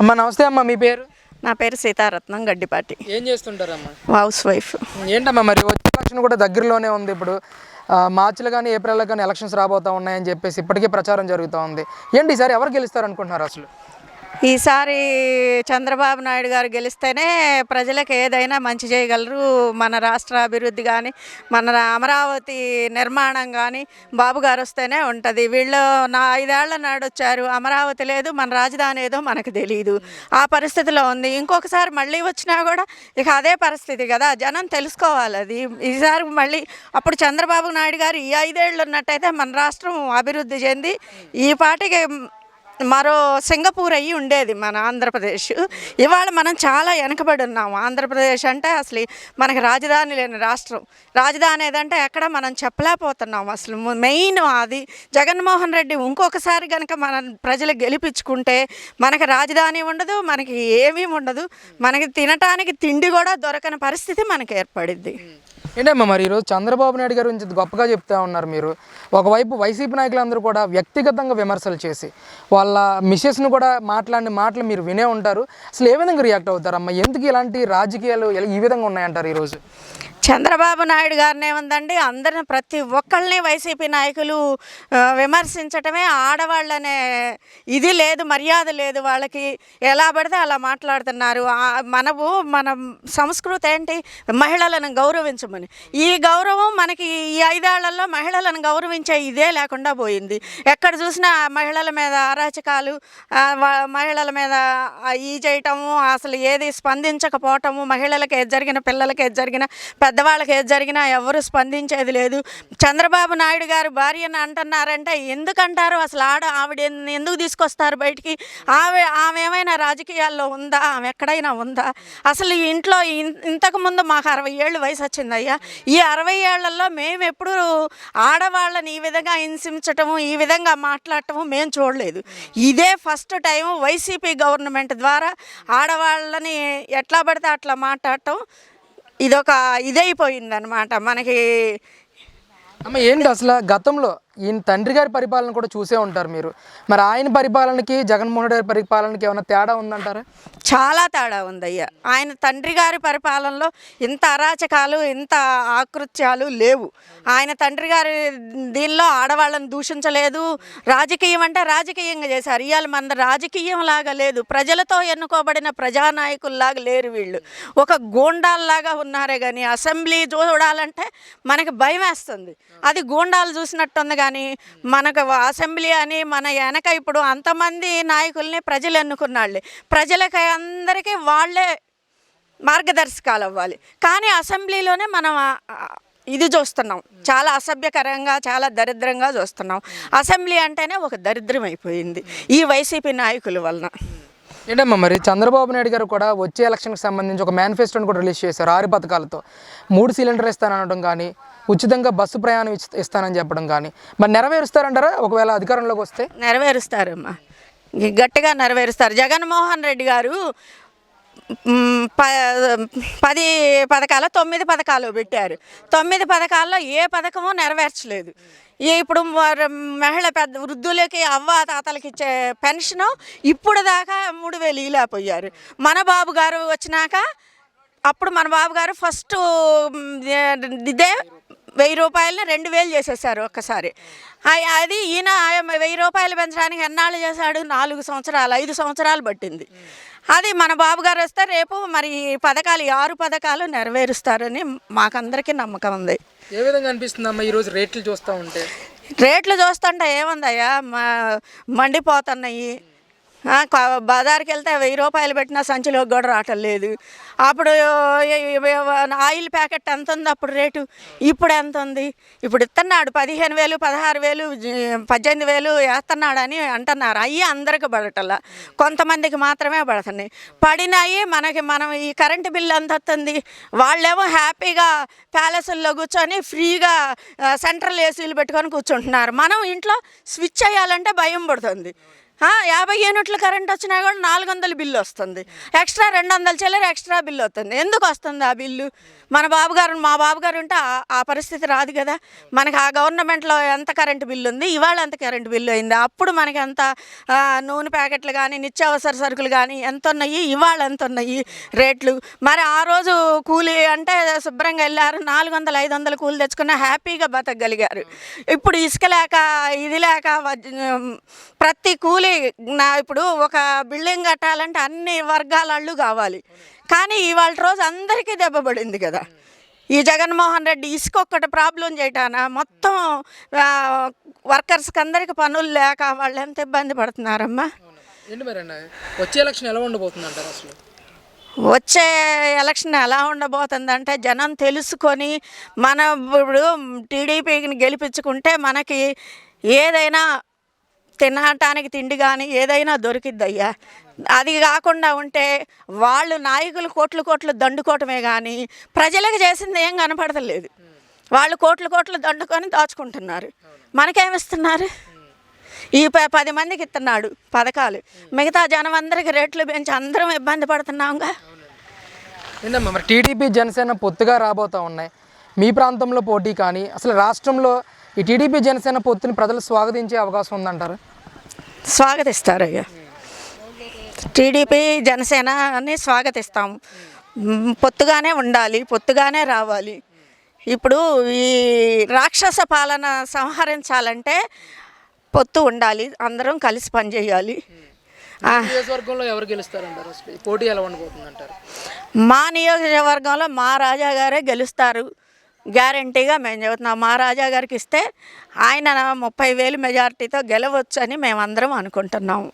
అమ్మ నమస్తే అమ్మ మీ పేరు? నా పేరు సీతారత్నం గడ్డిపాటి. ఏం చేస్తుంటారమ్మా? House wife. ఏంటమ్మా మరి వచ్చే ఎలక్షన్ కూడా దగ్గరలోనే ఉంది ఇప్పుడు. మార్చిలో కానీ ఏప్రిల్లో కానీ ఎలక్షన్స్ రాబోతా ఉన్నాయని చెప్పేసి ఇప్పటికే ప్రచారం జరుగుతూ ఉంది. ఏంటి ఈసారి ఎవరు గెలుస్తారు అనుకుంటున్నారు అసలు? ఈసారి చంద్రబాబు నాయుడు గారు గెలిస్తేనే ప్రజలకు ఏదైనా మంచి చేయగలరు. మన రాష్ట్ర అభివృద్ధి కానీ మన రా- అమరావతి నిర్మాణం కానీ బాబు గారు వస్తేనే ఉంటుంది. వీళ్ళు నా ఐదేళ్ళ నాడు వచ్చారు. అమరావతి లేదు మన రాజధాని ఏదో మనకు తెలియదు ఆ పరిస్థితిలో ఉంది. ఇంకొకసారి మళ్ళీ వచ్చినా కూడా ఇక అదే పరిస్థితి కదా. జనం తెలుసుకోవాలి అది. ఈసారి మళ్ళీ అప్పుడు చంద్రబాబు నాయుడు గారు ఈ ఐదేళ్ళు ఉన్నట్టయితే మన రాష్ట్రం అభివృద్ధి చెంది ఈ పాటికి మరో సింగపూర్ అయ్యి ఉండేది మన ఆంధ్రప్రదేశ్. ఇవాళ మనం చాలా వెనకబడి ఉన్నాము. ఆంధ్రప్రదేశ్ అంటే అసలు మనకి రాజధాని లేని రాష్ట్రం. రాజధాని ఏదంటే ఎక్కడ మనం చెప్పలేకపోతున్నాం అసలు. మెయిన్ అది జగన్మోహన్ రెడ్డి ఇంకొకసారి కనుక మన ప్రజలు గెలిపించుకుంటే మనకి రాజధాని ఉండదు మనకి ఏమీ ఉండదు. మనకి తినటానికి తిండి కూడా దొరకని పరిస్థితి మనకి ఏర్పడింది ఏంటమ్మా మరి ఈరోజు చంద్రబాబు నాయుడు గారి గురించి గొప్పగా చెప్తా ఉన్నారు మీరు. ఒకవైపు వైసీపీ నాయకులందరూ కూడా వ్యక్తిగతంగా విమర్శలు చేసి వాళ్ళ మిసెస్ను కూడా మాట్లాడిన మాటలు మీరు వినే ఉంటారు. అసలు ఏ విధంగా రియాక్ట్ అవుతారమ్మా? ఎందుకు ఇలాంటి రాజకీయాలు ఇలా- ఈ విధంగా ఉన్నాయంటారు ఈరోజు? చంద్రబాబు నాయుడు గారిని ఏముందండి? అందరిని ప్రతి ఒక్కళ్ళని వైసీపీ నాయకులు విమర్శించటమే ఆడవాళ్ళనే ఇది లేదు మర్యాద లేదు. వాళ్ళకి ఎలా పడితే అలా మాట్లాడుతున్నారు. మనము మన సంస్కృతి ఏంటి? మహిళలను గౌరవించమని. ఈ గౌరవం మనకి ఈ ఐదేళ్ళలో మహిళలను గౌరవించే ఇదే లేకుండా పోయింది. ఎక్కడ చూసినా మహిళల మీద అరాచకాలు మహిళల మీద ఈ చేయటము అసలు ఏది స్పందించకపోవటము మహిళలకు ఏది జరిగిన పిల్లలకి ఏది జరిగిన పెద్దవాళ్ళకి ఏది జరిగినా ఎవరు స్పందించేది లేదు. చంద్రబాబు నాయుడు గారు భార్యను అంటున్నారంటే ఎందుకంటారు? అసలు ఆడ ఆవిడ ఎందుకు తీసుకొస్తారు బయటికి? ఆమె ఆమె ఏమైనా రాజకీయాల్లో ఉందా? ఆమె ఎక్కడైనా ఉందా? అసలు ఇంట్లో ఇన్- ఇంతకు ముందు మాకు అరవై ఏళ్ళు వయసు వచ్చింది వచ్చిందయ్యా ఈ అరవై ఏళ్ళలో మేము ఎప్పుడు ఆడవాళ్ళని ఈ విధంగా హింసించటము ఈ విధంగా మాట్లాడటము మేము చూడలేదు. ఇదే ఫస్ట్ టైం వైసీపీ గవర్నమెంట్ ద్వారా ఆడవాళ్ళని ఎట్లా పడితే అట్లా మాట్లాడటం ఇదొక ఇదైపోయిందనమాట మనకి. అమ్మ ఏంటి అసలు గతంలో ఈయన తండ్రి గారి పరిపాలన కూడా చూసే ఉంటారు మీరు. మరి ఆయన పరిపాలనకి జగన్మోహన్ రెడ్డి గారి పరిపాలనకి ఏమైనా తేడా ఉందంటారా? చాలా తేడా ఉందయ్యా. ఆయన తండ్రి గారి పరిపాలనలో ఇంత అరాచకాలు ఇంత ఆకృత్యాలు లేవు. ఆయన తండ్రి గారి దీనిలో ఆడవాళ్ళని దూషించలేదు. రాజకీయం అంటే రాజకీయంగా చేశారు. ఇవాళ మన రాజకీయం లాగా లేదు. ప్రజలతో ఎన్నుకోబడిన ప్రజానాయకుల్లాగా లేరు వీళ్ళు. ఒక గూండాల్లాగా ఉన్నారే కానీ అసెంబ్లీ చూడాలంటే మనకి భయం వేస్తుంది అది గూండాలు చూసినట్టుంది కానీ మనకు అసెంబ్లీ అని మన వెనక ఇప్పుడు అంతమంది నాయకుల్ని ప్రజలు ఎన్నుకున్నాళ్ళే. ప్రజలకి అందరికీ వాళ్ళే మార్గదర్శకాలు అవ్వాలి. కానీ అసెంబ్లీలోనే మనం ఇది చూస్తున్నాం. చాలా అసభ్యకరంగా చాలా దరిద్రంగా చూస్తున్నాం. అసెంబ్లీ అంటేనే ఒక దరిద్రం అయిపోయింది ఈ వైసీపీ నాయకుల వలన. ఏంటమ్మా మరి? చంద్రబాబు నాయుడు గారు కూడా వచ్చే ఎలక్షన్కి సంబంధించి ఒక మేనిఫెస్టోని కూడా రిలీజ్ చేశారు ఆరు పథకాలతో. మూడు సిలిండర్ ఇస్తానడం కానీ ఉచితంగా బస్సు ప్రయాణం ఇస్తానని చెప్పడం కానీ మరి నెరవేరుస్తారంటారా? ఒకవేళ అధికారంలోకి వస్తే? నెరవేరుస్తారమ్మా. గట్టిగా నెరవేరుస్తారు. జగన్మోహన్ రెడ్డి గారు ప పది పథకాలు తొమ్మిది పథకాలు పెట్టారు. తొమ్మిది పథకాల్లో ఏ పథకము నెరవేర్చలేదు. ఇప్పుడు మహిళ పెద్ద వృద్ధులకి అవ్వ తాతలకి ఇచ్చే పెన్షను ఇప్పుడు దాకా మూడు వేలు ఇలాపోయారు మన బాబు గారు వచ్చినాక అప్పుడు మన బాబు గారు ఫస్ట్ ఇదే వెయ్యి రూపాయలని రెండు వేలు చేసేసారు ఒక్కసారి. అది ఈయన వెయ్యి రూపాయలు పెంచడానికి ఎన్నాళ్ళు చేశాడు? నాలుగు సంవత్సరాలు ఐదు సంవత్సరాలు పట్టింది. అది మన బాబు గారు వస్తే రేపు మరి ఈ పథకాలు ఆరు పథకాలు నెరవేరుస్తారని మాకందరికీ నమ్మకం ఉంది. ఏ విధంగా అనిపిస్తుందమ్మా ఈరోజు రేట్లు చూస్తూ ఉంటే? రేట్లు చూస్తుంటే ఏముందయ్యా? మా మండిపోతున్నాయి. బజార్కి వెళ్తే వెయ్యి రూపాయలు పెట్టినా సంచిలో కూడా రావటం లేదు అప్పుడు ఆయిల్ ప్యాకెట్ ఎంత ఉంది అప్పుడు రేటు? ఇప్పుడు ఎంత ఉంది? ఇప్పుడు ఇస్తున్నాడు పదిహేను వేలు పదహారు వేలు పద్దెనిమిది వేలు వేస్తున్నాడు అని అంటున్నారు. అవి అందరికి పడటల్లా కొంతమందికి మాత్రమే పడుతున్నాయి. పడినాయి మనకి మనం ఈ కరెంటు బిల్లు ఎంత వస్తుంది? వాళ్ళేమో హ్యాపీగా ప్యాలెస్ల్లో కూర్చొని ఫ్రీగా సెంట్రల్ ఏసీలు పెట్టుకొని కూర్చుంటున్నారు. మనం ఇంట్లో స్విచ్ చేయాలంటే భయం పడుతుంది. యాభై యూనిట్లు కరెంట్ వచ్చినా కూడా నాలుగు వందల బిల్లు వస్తుంది ఎక్స్ట్రా రెండు వందల చెల్లర ఎక్స్ట్రా బిల్లు వస్తుంది ఎందుకు వస్తుంది ఆ బిల్లు? మన బాబుగారు మా బాబుగారు ఉంటే ఆ- ఆ పరిస్థితి రాదు కదా. మనకి ఆ గవర్నమెంట్లో ఎంత కరెంటు బిల్లు ఉంది ఇవాళ ఎంత కరెంటు బిల్లు అయింది? అప్పుడు మనకి ఎంత నూనె ప్యాకెట్లు కానీ నిత్యావసర సరుకులు కానీ ఎంత ఉన్నాయి ఇవాళ ఎంత ఉన్నాయి రేట్లు? మరి ఆ రోజు కూలి అంటే శుభ్రంగా వెళ్ళారు. నాలుగు వందలు ఐదు వందలు కూలి తెచ్చుకున్న హ్యాపీగా బతకగలిగారు. ఇప్పుడు ఇసుక లేక ఇది లేక వజ్- ప్రతి కూలి నా ఇప్పుడు ఒక బిల్డింగ్ కట్టాలంటే అన్ని వర్గాల వాళ్ళు కావాలి. కానీ ఇవాళ రోజు అందరికీ దెబ్బపడింది కదా. ఈ జగన్మోహన్ రెడ్డి ఇసుక ఒక్కటి ప్రాబ్లం చేయటాన మొత్తం వర్కర్స్కి అందరికి పనులు లేక వాళ్ళు ఎంత ఇబ్బంది పడుతున్నారమ్మా. వచ్చే ఎలక్షన్ ఎలా ఉండబోతుంది అంటారు అసలు? వచ్చే ఎలక్షన్ ఎలా ఉండబోతుందంటే జనం తెలుసుకొని మన ఇప్పుడు టీడీపీని గెలిపించుకుంటే మనకి ఏదైనా తినటానికి తిండి కానీ ఏదైనా దొరికిద్దయ్యా. అది కాకుండా ఉంటే వాళ్ళు నాయకులు కోట్లు కోట్లు దండుకోవటమే కానీ ప్రజలకు చేసింది ఏం కనపడతలేదు. వాళ్ళు కోట్లు కోట్లు దండుకొని దాచుకుంటున్నారు. మనకేమిస్తున్నారు? ఈ ప పది మందికి ఇస్తున్నాడు పథకాలు. మిగతా జనం అందరికి రేట్లు పెంచి అందరం ఇబ్బంది పడుతున్నాంగా. మరి టీడీపీ జనసేన పొత్తుగా రాబోతా ఉన్నాయి. మీ ప్రాంతంలో పోటీ కానీ అసలు రాష్ట్రంలో ఈ టీడీపీ జనసేన పొత్తుని ప్రజలు స్వాగతించే అవకాశం ఉందంటారు? స్వాగతిస్తారయ్యా. టీడీపీ జనసేనని స్వాగతిస్తాం మ్, పొత్తుగానే ఉండాలి పొత్తుగానే రావాలి. ఇప్పుడు ఈ రాక్షస పాలన సంహరించాలంటే పొత్తు ఉండాలి అందరం కలిసి పనిచేయాలి నియోజకవర్గంలో ఎవరు గెలుస్తారంటారు? పోటీ ఎలా మా నియోజకవర్గంలో మా రాజా గారే గెలుస్తారు. గ్యారంటీగా మేము చెబుతున్నాం. మా రాజా గారికి ఇస్తే ఆయన ముప్పై వేలు మెజార్టీతో గెలవచ్చు అని మేమందరం అనుకుంటున్నాము